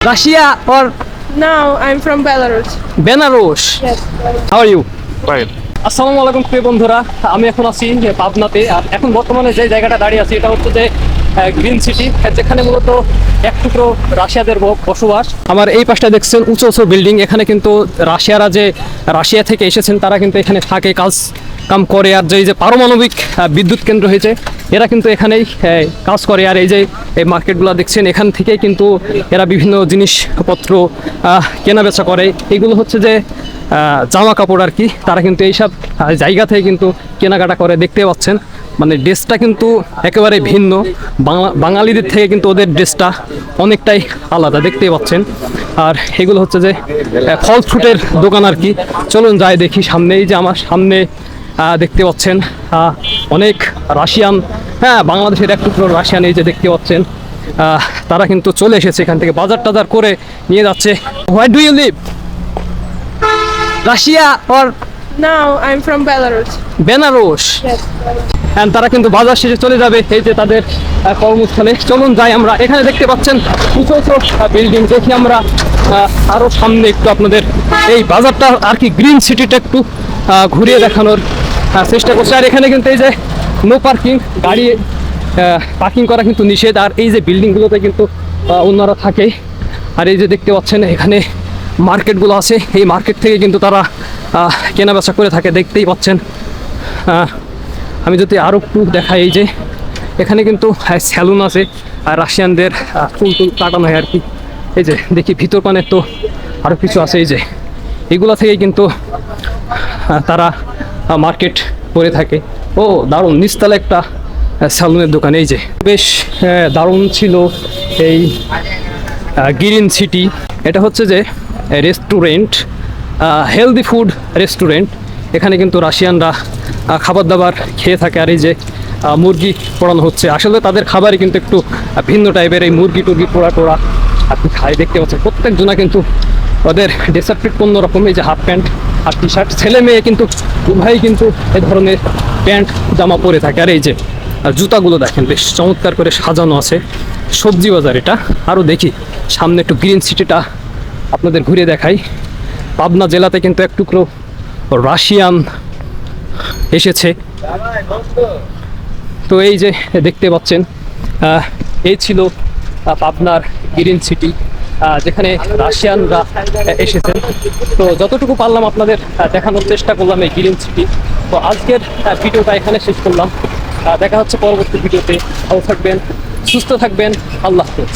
Russia or No, I'm from Belarus. Belarus? Yes. How are you? Fine. আসসালামু আলাইকুম প্রিয় বন্ধুরা আমি এখন আছি যে পাবনাতে আর এখন বর্তমানে যে জায়গাটা দাঁড়িয়ে আছি এটা হচ্ছে যে গ্রিন সিটি যেখানে মূলত এক টুকরো রাশিয়াদের বসবাস আমার এই পাশটা দেখছেন উঁচু উঁচু বিল্ডিং এখানে কিন্তু রাশিয়ারা যে রাশিয়া থেকে এসেছেন তারা কিন্তু এখানে থাকে কাজ কাম করে আর যে যে পারমাণবিক বিদ্যুৎ কেন্দ্র হয়েছে এরা কিন্তু এখানেই কাজ করে। আর এই যে এই মার্কেটগুলো দেখছেন এখান থেকেই কিন্তু এরা বিভিন্ন জিনিসপত্র আহ, কেনাবেচা করে। এগুলো হচ্ছে যে জামা কাপড় আর কি। তারা কিন্তু এইসব জায়গা থেকে কিন্তু কেনাকাটা করে দেখতে পাচ্ছেন। মানে ড্রেসটা কিন্তু একেবারে ভিন্ন। বাংলা বাঙালিদের থেকে কিন্তু ওদের ড্রেসটা অনেকটাই আলাদা দেখতে পাচ্ছেন। আর এগুলো হচ্ছে যে ফল ফ্রুটের দোকান আর কি। চলুন যাই দেখি সামনেই যে আমার সামনে দেখতে পাচ্ছেন অনেক রাশিয়ান হ্যাঁ বাংলাদেশের এক টুকরো রাশিয়ান এই যে দেখতে পাচ্ছেন তারা কিন্তু চলে এসেছে এখান থেকে বাজার টাজার করে নিয়ে যাচ্ছে। Why do you live Russia or No, I'm from Belarus. Banaras Yes. And তারা কিন্তু বাজার শেষে চলে যাবে এই যে তাদের কর্মস্থলে। চলুন যাই আমরা এখানে দেখতে পাচ্ছেন উঁচু উঁচু বিল্ডিং দেখি আমরা আহ, আরও সামনে একটু আপনাদের এই বাজারটা আর কি গ্রিন সিটিটা একটু ঘুরিয়ে দেখানোর চেষ্টা করছে। আর এখানে কিন্তু এই যে নো পার্কিং গাড়ি পার্কিং করা কিন্তু নিষেধ। আর এই যে বিল্ডিংগুলোতে কিন্তু অন্যরা থাকে। আর এই যে দেখতে পাচ্ছেন, এখানে মার্কেটগুলো আছে। এই মার্কেট থেকে কিন্তু তারা কেনাবেচা করে থাকে, দেখতেই পাচ্ছেন। আমি যদি আরও একটু দেখাই, এই যে এখানে কিন্তু স্যালুন আছে। আর রাশিয়ানদের চুল টুল কাটানো হয় আর কি। এই যে দেখি, ভিতর পানের তো আরও কিছু আছে, এই যে। এগুলা থেকেই কিন্তু তারা মার্কেট করে থাকে। ও, দারুণ নিচতলা একটা স্যালুনের দোকান, এই যে। বেশ দারুণ ছিল এই গ্রিন সিটি। এটা হচ্ছে যে, রেস্টুরেন্ট হেলদি ফুড রেস্টুরেন্ট। এখানে কিন্তু রাশিয়ানরা খাবার দাবার খেয়ে থাকে আর এই যে মুরগি পোড়ানো হচ্ছে। আসলে তাদের খাবারই কিন্তু একটু ভিন্ন টাইপের এই মুরগি টুরগি পোড়া টোড়া আপনি খাই দেখতে পাচ্ছেন। প্রত্যেক জনা কিন্তু ওদের ডেসার্টিক অন্য রকম এই যে হাফ প্যান্ট আর টি শার্ট ছেলে মেয়ে কিন্তু, উভয়ই কিন্তু এ ধরনের প্যান্ট, জামা পরে থাকে। আর এই যে, আর জুতাগুলো দেখেন, বেশ চমৎকার করে সাজানো আছে। সবজি বাজার এটা। আরও দেখি, সামনে একটু গ্রিন সিটিটা আপনাদের ঘুরে দেখাই। পাবনা জেলাতে কিন্তু এক টুকরো রাশিয়ান এসেছে। তো এই যে, দেখতে পাচ্ছেন এই ছিল পাবনার গ্রিন সিটি। যেখানে রাশিয়ানরা এসেছেন। তো যতটুকু পারলাম আপনাদের দেখানোর চেষ্টা করলাম এই গ্রিন সিটি। তো আজকের ভিডিওটা এখানে শেষ করলাম। দেখা হচ্ছে পরবর্তী ভিডিওতে। ভালো থাকবেন, সুস্থ থাকবেন। আল্লাহ হাফেজ।